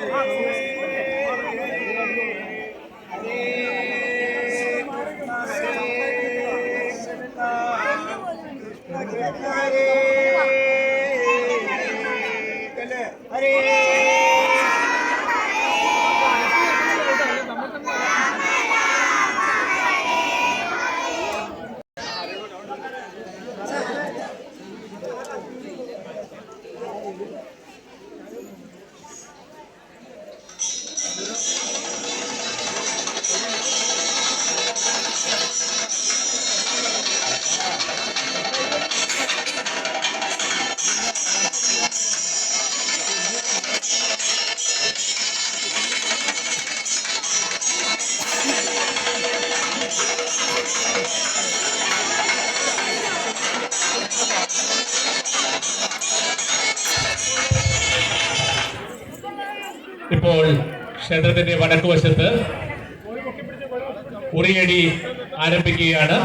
ہرین ہر ہر ഇപ്പോൾ ക്ഷേത്രത്തിന്റെ വടക്കുവശത്ത് ഉറിയടി ആരംഭിക്കുകയാണ്.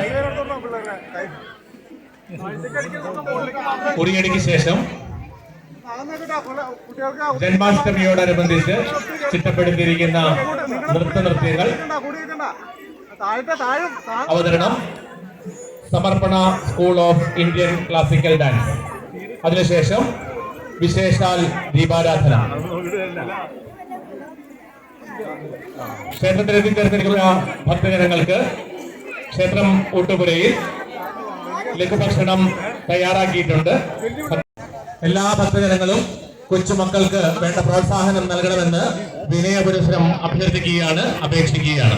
ഉറിയടിക്ക് ശേഷം ജന്മാഷ്ടമിയോടനുബന്ധിച്ച് ചിട്ടപ്പെടുത്തിയിരിക്കുന്ന നൃത്ത നൃത്യങ്ങൾ അവതരണം Samarpana school of Indian classical dance. അതിനുശേഷം വിശേഷാൽ ദീപാരാധന. ക്ഷേത്രത്തിൽ എത്തിച്ചേർന്നിരിക്കുന്ന ഭക്തജനങ്ങൾക്ക് ക്ഷേത്രം ഊട്ടുപുരയിൽ ലഘുഭക്ഷണം തയ്യാറാക്കിയിട്ടുണ്ട്. എല്ലാ ഭക്തജനങ്ങളും കൊച്ചുമക്കൾക്ക് വേണ്ട പ്രോത്സാഹനം നൽകണമെന്ന് വിനയപുരസ്സരം അഭ്യർത്ഥിക്കുകയാണ് അപേക്ഷിക്കുകയാണ്.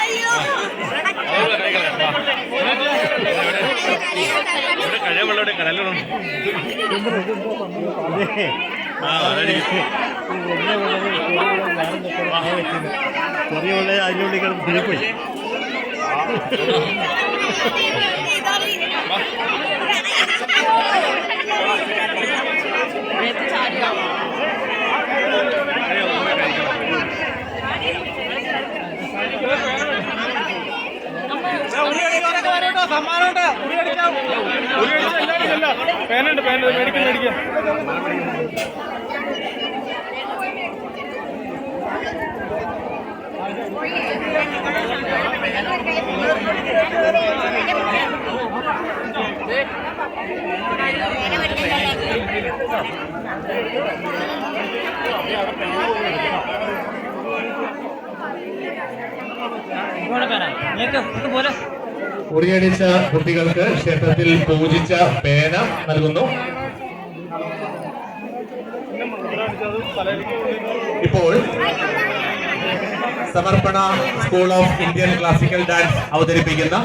ஐயோ. കടലിലും ആ അതാണ് ചെറിയ ഉള്ള അതിനുള്ളിൽ കിടന്ന് തിരിപ്പോയി പേനുണ്ട് പേനുണ്ട് മേടിക്കും മേടിക്കാം. ഉറിയടിച്ച കുട്ടികൾക്ക് ക്ഷേത്രത്തിൽ പൂജിച്ച പേന നൽകുന്നു. ഇപ്പോൾ Samarpana school of Indian classical dance അവതരിപ്പിക്കുന്ന